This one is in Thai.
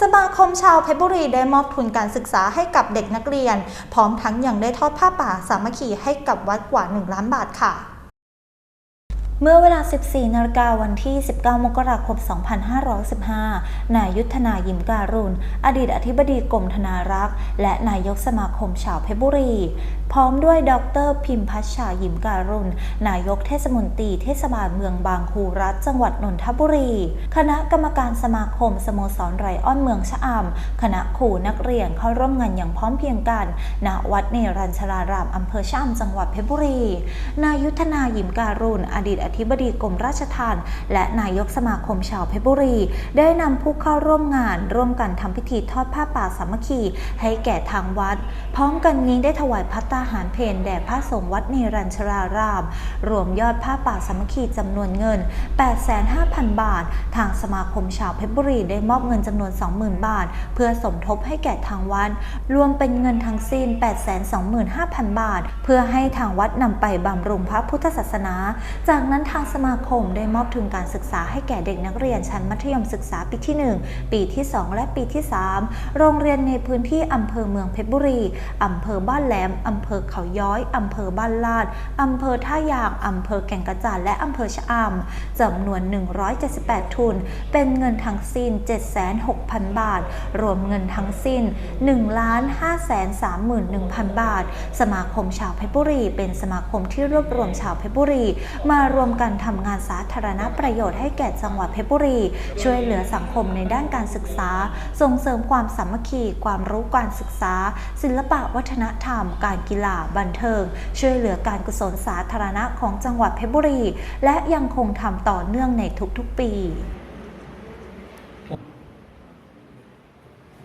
สมาคมชาวเพชรบุรีได้มอบทุนการศึกษาให้กับเด็กนักเรียน พร้อมทั้งยังได้ทอดผ้าป่าสามัคคีให้กับวัดกว่า 1 ล้านบาทค่ะ เมื่อเวลา 14 นาฬิกาวันที่ 19 มกราคม 2515 นายยุทธนายิมการุณ อดีตอธิบดีกรมธนารักษ์ และนายกสมาคมชาวเพชรบุรี พร้อมด้วยดรพิมพัชชายิมการุณ นายกเทศมนตรีเทศบาลเมืองบางคูรัฐ จังหวัดนนทบุรี คณะกรรมการสมาคมสโมสรไรอ้อนเมืองชะอำคณะครูนักเรียนเข้าร่วมงานอย่างพร้อมเพียงกันณวัดเนรัญชรารามอำเภอชะอำจังหวัดเพชรบุรี นายยุทธนายิมการุณ อดีตธิบดีกรมราชทัณฑ์และนายกสมาคมชาวเพชรบุรี ได้นำผู้เข้าร่วมงาน ร่วมกันทำพิธีทอดผ้าป่าสามัคคี ให้แก่ทางวัด พร้อมกันนี้ได้ถวายพัตตาหารเพนแด่พระสงฆ์วัดเนรัญชราราม รวมยอดผ้าป่าสามัคคีจำนวนเงิน 8,500,000บาท ทางสมาคมชาวเพชรบุรีได้มอบเงินจำนวน 20,000 บาท เพื่อสมทบให้แก่ทางวัดรวมเป็นเงินทั้งสิ้น 825,000 บาท เพื่อให้ทางวัดนำไปบำรุงพระพุทธศาสนา จากนั้นทางสมาคมได้มอบทุนการศึกษาให้แก่เด็กนักเรียนชั้นมัธยมศึกษาปีที่ 1 ปีที่ 2 และปีที่ 3 โรงเรียนในพื้นที่อำเภอเมืองเพชรบุรีอำเภอบ้านแหลมอำเภอเขาย้อยอำเภอบ้านลาดอำเภอท่ายางอำเภอแก่งกระจานและอำเภอชะอำจำนวน 178 ทุน เป็นเงินทั้งสิ้น 76,000 บาท รวมเงินทั้งสิ้น 1 531,000 บาท สมาคมชาวเพชรบุรี เป็นสมาคมที่รวบรวมชาวเพชรบุรีมารววมกันทำงานสาธารณประโยชน์ให้แก่จังหวัดเพชรบุรี ช่วยเหลือสังคมในด้านการศึกษา ส่งเสริมความสามัคคีความรู้การศึกษา ศิลปะวัฒนธรรม การกีฬาบันเทิง ช่วยเหลือการกุศลสาธารณะของจังหวัดเพชรบุรี และยังคงทำต่อเนื่องในทุกๆปี